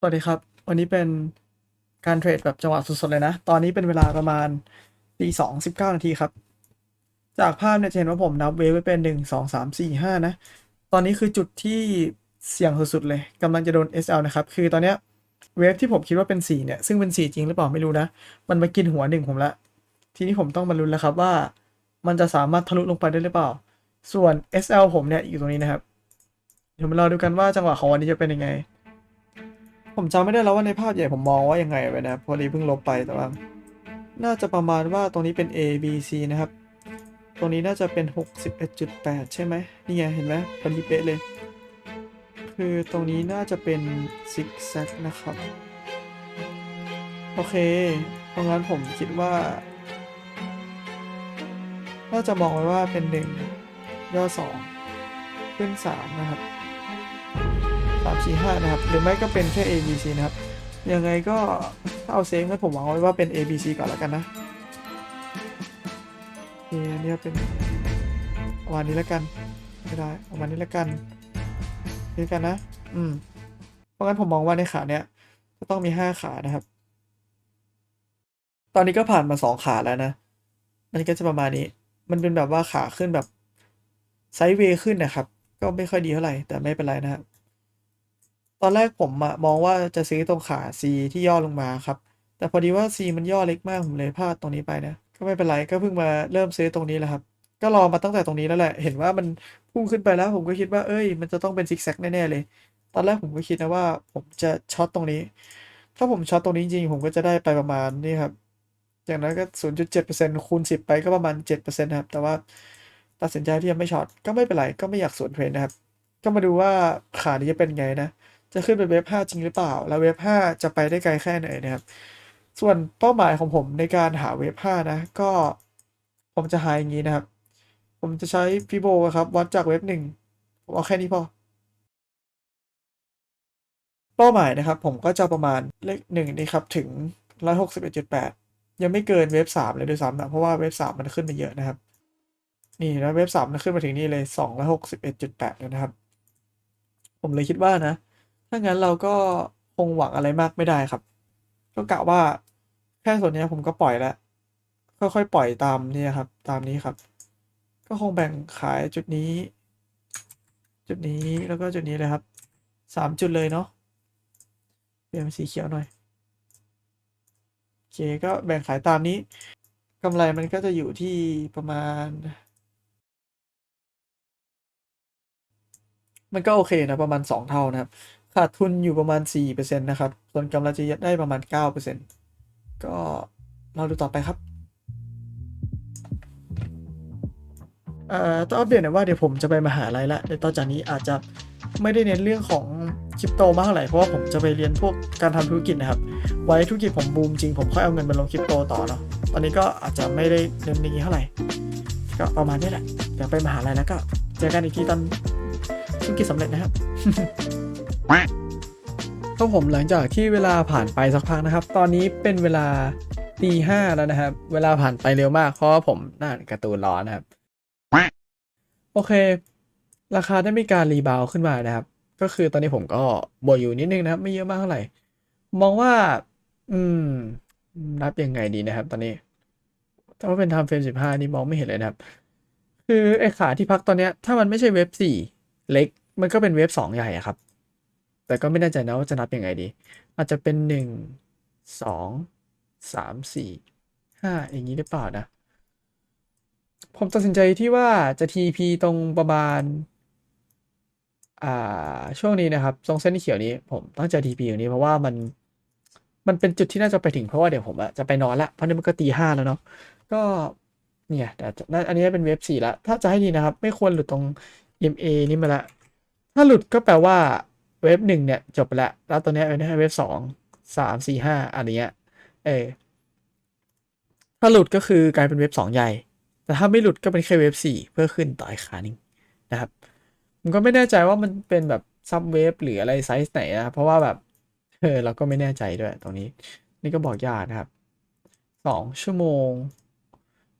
สวัสดีครับ วันนี้เป็นการเทรดแบบจังหวะสดๆเลยนะ ตอนนี้เป็นเวลาประมาณตีสองสิบเก้านาทีครับ จากภาพเนี่ยจะเห็นว่าผมนับเวฟไว้เป็นหนึ่งสองสามสี่ห้านะ ตอนนี้คือจุดที่เสี่ยงสุดๆเลยกำลังจะโดน SL นะครับ คือตอนเนี้ยเวฟที่ผมคิดว่าเป็นสี่เนี่ย ซึ่งเป็นสี่จริงหรือเปล่าไม่รู้นะ มันมากินหัวหนึ่งผมละ ทีนี้ผมต้องมาลุ้นแล้วครับว่า มันจะสามารถทะลุลงไปได้หรือเปล่า ส่วน SL ผมเนี่ยอยู่ตรงนี้นะครับ เดี๋ยวมารอดูกันว่าจังหวะของวันนี้จะเป็นยังไง ผมจำไม่ได้แล้วว่าในภาพใหญ่ผมมองว่ายังไงไปนะพอดีเพิ่งลบไปแต่ว่า น่าจะประมาณว่าตรงนี้เป็น A B C นะครับ ตรงนี้น่าจะเป็น 61.8 ใช่ไหมนี่ไงเห็นไหมพอดีเป๊ะเลย คือตรงนี้น่าจะเป็นซิกแซกนะครับ โอเคเพราะงั้นผมคิดว่า น่าจะมองไว้ว่าเป็น 1 ย่อ 2 ขึ้น 3 นะครับ สามสี่ห้านะครับ หรือไม่ก็เป็นแค่ A B C นะครับ ยังไงก็ถ้าเอาเซฟงั้นผมวางไว้ว่าเป็น A B C ก่อนแล้วกันนะโอเคอันนี้เป็นประมาณนี้แล้วกันไม่ได้ประมาณนี้แล้วกันนี่กันนะ อืม เพราะงั้นผมมองว่าในขาเนี้ยจะต้องมีห้าขานะครับ ตอนนี้ก็ผ่านมาสองขาแล้วนะมันก็จะประมาณนี้ มันเป็นแบบว่าขาขึ้นแบบไซด์เวย์ขึ้นนะครับ ก็ไม่ค่อยดีเท่าไหร่แต่ไม่เป็นไรนะครับ ตอนแรกผมอะมองว่าจะซื้อตรงขา C ที่ย่อลงมาครับ แต่พอดีว่า C มันย่อเล็กมากผมเลยพลาดตรงนี้ไปนะ ก็ไม่เป็นไรก็เพิ่งมาเริ่มซื้อตรงนี้แหละครับ ก็รอมาตั้งแต่ตรงนี้แล้วแหละ เห็นว่ามันพุ่งขึ้นไปแล้วผมก็คิดว่าเอ้ย มันจะต้องเป็นซิกแซกแน่ๆเลย ตอนแรกผมก็คิดนะว่าผมจะช็อตตรงนี้ ถ้าผมช็อตตรงนี้จริงๆผมก็จะได้ไปประมาณนี่ครับ อย่างนั้นก็ 0.7%คูณ 10 ไปก็ประมาณ7%นะครับ แต่ว่าตัดสินใจที่จะไม่ช็อตก็ไม่เป็นไรก็ไม่อยากสวนเทรนนะครับ ก็มาดูว่าขานี้จะเป็นไงนะ จะขึ้นเป็นเวฟ5จริงหรือเปล่า แล้วเวฟ5จะไปได้ไกลแค่ไหนนะครับ ส่วนเป้าหมายของผมในการหาเวฟ5นะ ก็ผมจะหาอย่างนี้นะครับ ผมจะใช้ฟิโบครับ วัดจากเวฟ1ผมเอาแค่นี้พอ เป้าหมายนะครับ ผมก็จะประมาณเลขหนึ่งนี่ครับ ถึง161.8ยังไม่เกินเวฟ3เลยด้วยซ้ำนะเพราะว่าเวฟ3มันขึ้นมาเยอะนะครับ นี่แล้วเวฟ3มันขึ้นมาถึงนี่เลย261.8แล้วนะครับ ผมเลยคิดว่านะ ถ้างั้นเราก็คงหวังอะไรมากไม่ได้ครับ ก็กะว่าแค่ส่วนนี้ผมก็ปล่อยแล้วค่อยๆปล่อยตามนี่ครับ ตามนี้ครับ ก็คงแบ่งขายจุดนี้ จุดนี้แล้วก็จุดนี้เลยครับสามจุดเลยเนาะเปลี่ยนเป็นสีเขียวหน่อยโอเคก็แบ่งขายตามนี้กำไรมันก็จะอยู่ที่ประมาณ มันก็โอเคนะประมาณ2เท่านะครับ ขาดทุนอยู่ประมาณ 4%นะครับ ส่วนกำไรจะได้ประมาณ 9%ก็เราดูต่อไปครับเอ่อต้องอัปเดตหน่อยว่าเดี๋ยวผมจะไปมหาลัยละเดี๋ยวต่อจากนี้อาจจะไม่ได้เน้นเรื่องของคริปโตมากเท่าไหร่ เพราะว่าผมจะไปเรียนพวกการทำธุรกิจนะครับ ไว้ธุรกิจผมบูมจริง ผมค่อยเอาเงินมาลงคริปโตต่อเนาะ ตอนนี้ก็อาจจะไม่ได้เน้นนี้เท่าไหร่ ก็ประมาณนี้แหละ เดี๋ยวไปมหาลัยแล้วก็เจอกันอีกทีตอนธุรกิจสำเร็จนะครับ ครับผมหลังจากที่เวลาผ่านไปสักพักนะครับ ตอนนี้เป็นเวลาตีห้าแล้วนะครับ เวลาผ่านไปเร็วมากเพราะว่าผมน่านการ์ตูนร้อนนะครับ โอเค ราคาได้มีการรีบาวขึ้นมานะครับ ก็คือตอนนี้ผมก็บวกอยู่นิดนึงนะครับ ไม่เยอะมากเท่าไหร่ มองว่า อืม นับยังไงดีนะครับ ตอนนี้ถ้าว่าเป็นทม์เฟรมสิบห้านี่มองไม่เห็นเลยนะครับ คือไอ้ขาที่พักตอนเนี้ย ถ้ามันไม่ใช่เว็บสี่เล็ก มันก็เป็นเว็บสองใหญ่ครับ แต่ก็ไม่แน่ใจนะว่าจะนับยังไงดี อาจจะเป็นหนึ่งสองสามสี่ห้าอย่างนี้หรือเปล่านะ ผมตัดสินใจที่ว่าจะ TP ตรงประมาณ อ่า ช่วงนี้นะครับ ตรงเส้นเขียวนี้ ผมตั้งใจ TP อย่างนี้เพราะว่ามัน มันเป็นจุดที่น่าจะไปถึงเพราะว่าเดี๋ยวผมอะจะไปนอนละ เพราะนี่มันก็ตีห้าแล้วเนาะ ก็เนี่ยแต่น่าอันนี้เป็นเว็บสี่ละ ถ้าจะให้ดีนะครับ ไม่ควรหลุดตรง EMA นี่มาละ ถ้าหลุดก็แปลว่า เว็บหนึ่งเนี่ยจบไปแล้ว แล้วตัวเนี้เป็นเว็บสองสามสี่ห้าอันเนี้ยเออถ้าหลุดก็คือกลายเป็นเว็บสองใหญ่ แต่ถ้าไม่หลุดก็เป็นแค่เว็บสี่เพื่อขึ้นต่ออีกขาหนึ่งนะครับผมก็ไม่แน่ใจว่ามันเป็นแบบซับเวฟหรืออะไรไซส์ไหนนะเพราะว่าแบบเออเราก็ไม่แน่ใจด้วยตรงนี้ นี่ก็บอกยากนะครับสองชั่วโมง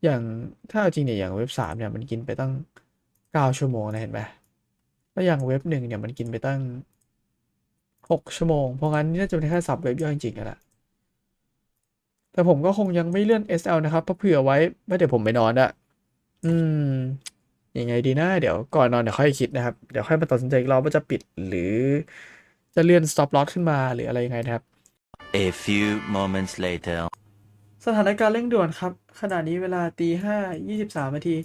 อย่างถ้าเอาจริงเนี่ยอย่างเว็บสามเนี่ยมันกินไปตั้งเก้าชั่วโมงนะเห็นไหมแล้วอย่างเว็บหนึ่งเนี่ยมันกินไปตั้ง หกชั่วโมง เพราะงั้นนี่น่าจะเป็นแค่สับเว็บย่อยจริงๆแล้วล่ะแต่ผมก็คงยังไม่เลื่อน SL นะครับเพราะเผื่อไว้ว่าเดี๋ยวผมไปนอนอะอืมยังไงดีนะเดี๋ยวก่อนนอนเดี๋ยวค่อยคิดนะครับ เดี๋ยวค่อยมาตัดสินใจอีกรอบว่าจะปิดหรือ จะเลื่อน stop loss ขึ้นมาหรืออะไรยังไงนะครับ A few moments later. สถานการณ์เร่งด่วนครับ ขณะนี้เวลาตีห้ายี่สิบสามนาที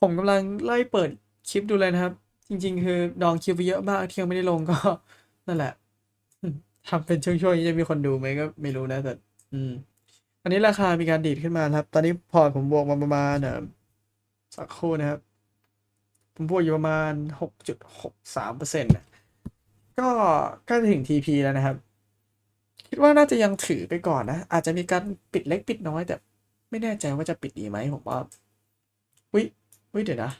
ผมกำลังไล่เปิดคลิปดูเลยนะครับ จริง ๆ คือดองคลิปไว้เยอะมากที่ยังไม่ได้ลงก็ นั่นแหละทำเป็นช่วงๆนี้จะมีคนดูไหมก็ไม่รู้นะแต่อืมอันนี้ราคามีการดีดขึ้นมาครับ ตอนนี้พอร์ตผมบวกมาประมาณสักครู่นะครับ ผมบวกอยู่ประมาณหกจุดหกสามเปอร์เซ็นต์ก็ใกล้ถึง TP แล้วนะครับ คิดว่าน่าจะยังถือไปก่อนนะ อาจจะมีการปิดเล็กปิดน้อยแต่ ไม่แน่ใจว่าจะปิดดีไหมผมว่าวิวิเดี๋ยวนะ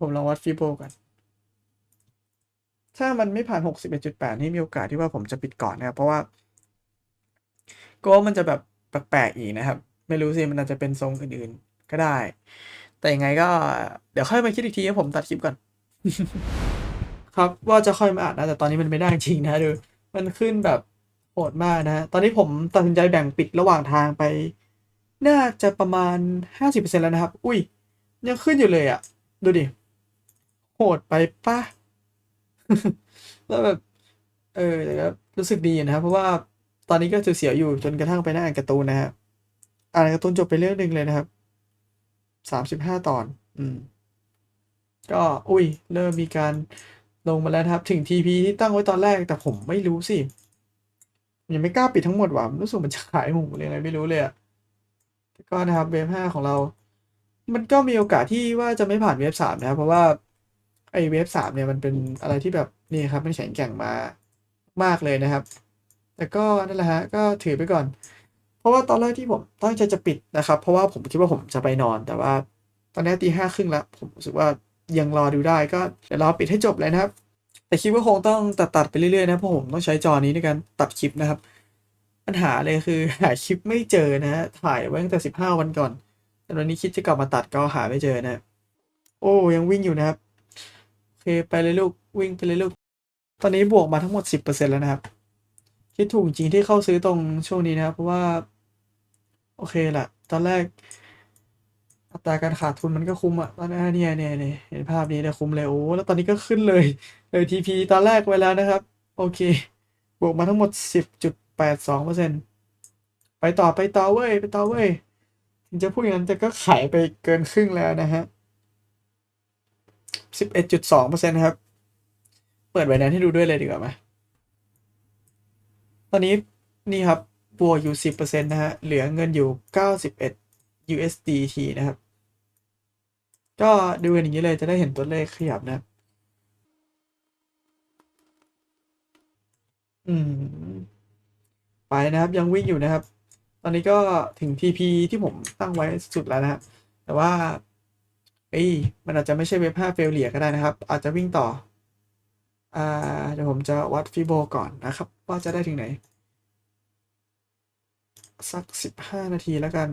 ผมลองวัดฟีโบกัน ถ้ามันไม่ผ่าน 61.8 นี่มีโอกาสที่ว่าผมจะปิดก่อนนะครับ เพราะว่าก็มันจะแบบแปลกๆอีกนะครับ ไม่รู้สิ มันอาจจะเป็นทรงอื่นๆ ก็ได้ แต่ยังไงก็เดี๋ยวค่อยมาคิดอีกทีให้ผมตัดคลิปก่อน ครับว่าจะค่อยมาอ่านนะ แต่ตอนนี้มันไม่ได้จริงนะดูมันขึ้นแบบโหดมากนะฮะตอนนี้ผมตัดสินใจแบ่งปิดระหว่างทางไป น่าจะประมาณ 50%แล้วนะครับ อุ้ย ยังขึ้นอยู่เลยอะ่ะ ดูดิ โหดไปปะแล้วแบบ เออแต่ก็รู้สึกดีนะครับ เพราะว่าตอนนี้ก็เสียวอยู่จนกระทั่งไปนั่งอ่านการ์ตูนนะฮะอ่านการ์ตูนจบไปเรื่องหนึ่งเลยนะครับสามสิบห้าตอน อืม ก็อุ้ย เริ่มมีการลงมาแล้วครับ ถึง TP ที่ตั้งไว้ตอนแรกแต่ผมไม่รู้สิยังไม่กล้าปิดทั้งหมดว่ะรู้สึกมันจะขายหมูเลยอะไรไม่รู้เลยอะก็นะครับเวฟห้าของเรา มันก็มีโอกาสที่ว่าจะไม่ผ่านเวฟสามนะครับ เพราะว่า ไอเวฟสามเนี่ยมันเป็นอะไรที่แบบนี่ครับมันแข็งแกร่งมามากเลยนะครับ แต่ก็นั่นแหละฮะก็ถือไปก่อน เพราะว่าตอนแรกที่ผมตั้งใจจะปิดนะครับ เพราะว่าผมคิดว่าผมจะไปนอน แต่ว่าตอนนี้ตีห้าครึ่งแล้ว ผมรู้สึกว่ายังรอดูได้ก็เดี๋ยวรอปิดให้จบเลยนะครับ แต่คิดว่าคงต้องตัดตัดไปเรื่อยๆนะเพราะผมต้องใช้จอนี้ในการตัดคลิปนะครับ ปัญหาเลยคือหาคลิปไม่เจอนะฮะถ่ายไว้ตั้งแต่สิบห้าวันก่อนแต่วันนี้คิดจะกลับมาตัดก็หาไม่เจอนะ โอ้ยังวิ่งอยู่นะครับ ไปเลยลูกวิ่งไปเลยลูก ตอนนี้บวกมาทั้งหมดสิบเปอร์เซ็นแล้วนะครับ คิดถูกจริงที่เข้าซื้อตรงช่วงนี้นะครับ เพราะว่า โอเคแหละตอนแรก อัตราการขาดทุนมันก็คุ้มอะตอนนี้เนี่ยเนี่ยเนี่ยเห็นภาพนี้เลยคุ้มเลยโอ้แล้วตอนนี้ก็ขึ้นเลยเลยทีพีตอนแรกไว้แล้วนะครับ โอเค บวกมาทั้งหมดสิบจุดแปดสองเปอร์เซ็นไปต่อไปต่อเว้ยไปต่อเว้ยถึงจะพูดอย่างนั้นแต่ก็ขายไปเกินครึ่งแล้วนะฮะ สิบเอ็ดจุดสองเปอร์เซ็นต์ครับ เปิดไว้นั้นให้ดูด้วยเลยดีกว่าไหมตอนนี้นี่ครับบวกอยู่สิบเปอร์เซ็นต์นะฮะ เหลือเงินอยู่เก้าสิบเอ็ด USDT นะครับ ก็ดูกันอย่างนี้เลยจะได้เห็นตัวเลขขยับนะครับ อืม ไปนะครับยังวิ่งอยู่นะครับ ตอนนี้ก็ถึง TP ที่ผมตั้งไว้สุดแล้วนะครับแต่ว่า เอ้ยมันอาจจะไม่ใช่เว็บ5เฟลเลียก็ได้นะครับ อาจจะวิ่งต่ออ่าเดี๋ยวผมจะวัดฟิโบก่อนนะครับ ว่าจะได้ถึงไหน สัก 15 นาทีแล้วกัน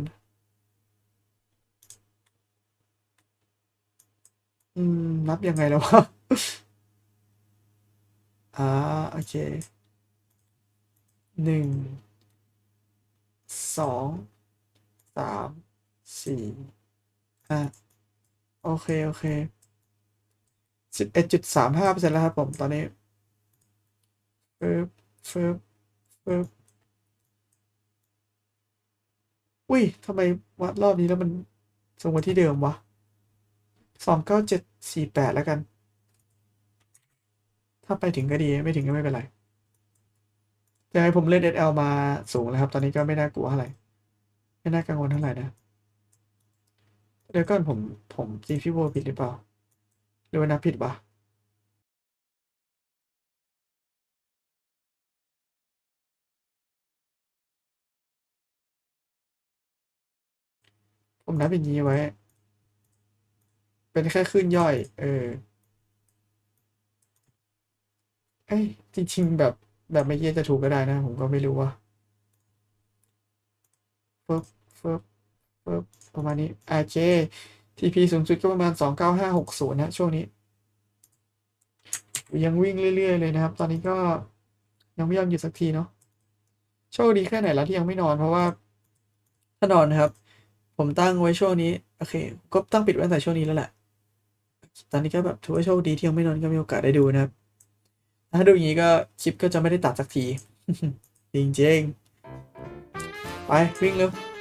อืม นับยังไงแล้ววะอ่าโอเคหนึ่งสองสามสี่ห้า โอเค โอเคสิบเอ็ดจุดสามห้าเปอร์เซ็นต์แล้วครับผมตอนนี้เฟิบเฟิบเฟิบอุ้ยทำไมวัดรอบนี้แล้วมันส่งมาที่เดิมวะสองเก้าเจ็ดสี่แปดแล้วกัน ถ้าไปถึงก็ดี ไม่ถึงก็ไม่เป็นไรยังไงผมเล่น SL มาสูงแล้วครับ ตอนนี้ก็ไม่น่ากลัวเท่าไหร่ ไม่น่ากังวลเท่าไหร่นะ เดี๋ยวก่อนผมผมจีพี่โบผิดหรือเปล่าหรือว่านับผิดวะผมนับอย่างนี้ไว้ เป็นแค่ขึ้นย่อย เออเอ้ยจริง ๆ แบบแบบไม่เยี่ยจะถูกก็ได้นะ ผมก็ไม่รู้ว่าเฟิบเฟิบเฟิบ ประมาณนี้โอเค TP สูงสุดก็ประมาณสองเก้าห้าหกศูนย์นะ ช่วงนี้ ยังวิ่งเรื่อย ๆ เลยนะครับ ตอนนี้ก็ยังไม่ยอมหยุดสักทีเนาะโชคดีแค่ไหนแล้วที่ยังไม่นอนเพราะว่าถ้านอนนะครับ ผมตั้งไว้ช่วงนี้ โอเค ก็ตั้งปิดไว้ตั้งแต่ช่วงนี้แล้วแหละ ตอนนี้ก็แบบถือว่าโชคดีที่ยังไม่นอนก็มีโอกาสได้ดูนะครับ ถ้าดูอย่างนี้ก็คลิปก็จะไม่ได้ตัดสักที จริงๆ ไปวิ่งเร็ว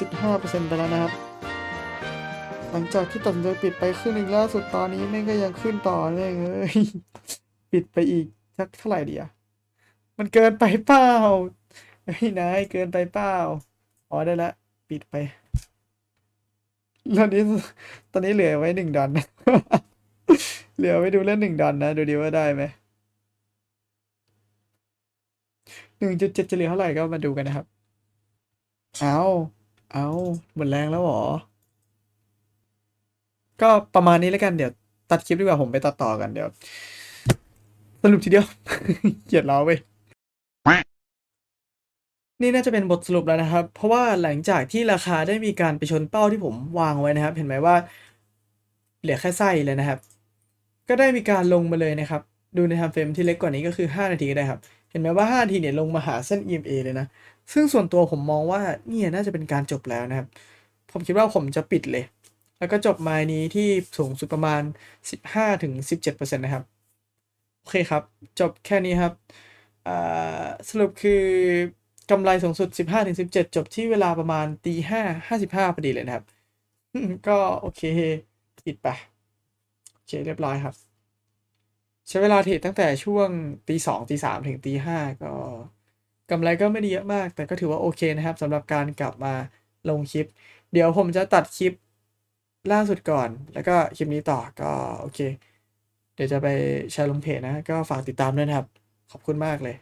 สิบห้าเปอร์เซ็นต์ไปแล้วนะครับ หลังจากที่ตัดสินใจปิดไปครึ่งหนึ่งล่าสุดตอนนี้แม่งก็ยังขึ้นต่อเลยเอ้ยปิดไปอีกสักเท่าไหร่ดีอะมันเกินไปเปล่าเฮ้ยนายเกินไปเปล่าอ๋อได้ละ ปิดไปตอนนี้ตอนนี้เหลือไว้หนึ่งดอนเหลือไว้ดูเล่นหนึ่งดอนนะ ดูดีว่าได้ไหมหนึ่งจุดเจ็ดจะเหลือเท่าไหร่ก็มาดูกันนะครับ เอา เอาหมดแรงแล้วหรอ ก็ประมาณนี้แล้วกันเดี๋ยว ตัดคลิปดีกว่าผมไปตัดต่อกันเดี๋ยว สรุปทีเดียวเกลียดเราเว้ยนี่น่าจะเป็นบทสรุปแล้วนะครับ เพราะว่าหลังจากที่ราคาได้มีการไปชนเป้าที่ผมวางไว้นะครับ เห็นไหมว่า เหลือแค่ไส้เลยนะครับ ก็ได้มีการลงมาเลยนะครับ ดูในไทม์เฟรมที่เล็กกว่านี้ก็คือ 5 นาทีก็ได้ครับ เห็นไหมว่า 5 นาทีเนี่ยลงมาหาเส้น EMA เลยนะ ซึ่งส่วนตัวผมมองว่าเนี่ยน่าจะเป็นการจบแล้วนะครับ ผมคิดว่าผมจะปิดเลย แล้วก็จบไมล์นี้ที่สูงสุดประมาณ 15-17%นะครับ โอเคครับ จบแค่นี้ครับสรุปคือกำไรสูงสุด 15-17 จบที่เวลาประมาณตีห้าห้าสิบห้าพอดีเลยนะครับ ก็โอเคปิดไป โอเคเรียบร้อยครับ ใช้เวลาเทรดตั้งแต่ช่วงตีสองตีสามถึงตีห้าก็ กำไรก็ไม่ได้เยอะมาก แต่ก็ถือว่าโอเคนะครับสำหรับการกลับมาลงคลิป เดี๋ยวผมจะตัดคลิปล่าสุดก่อน แล้วก็คลิปนี้ต่อก็โอเค เดี๋ยวจะไปแชร์ลงเพจนะ ก็ฝากติดตามด้วยนะครับ ขอบคุณมากเลย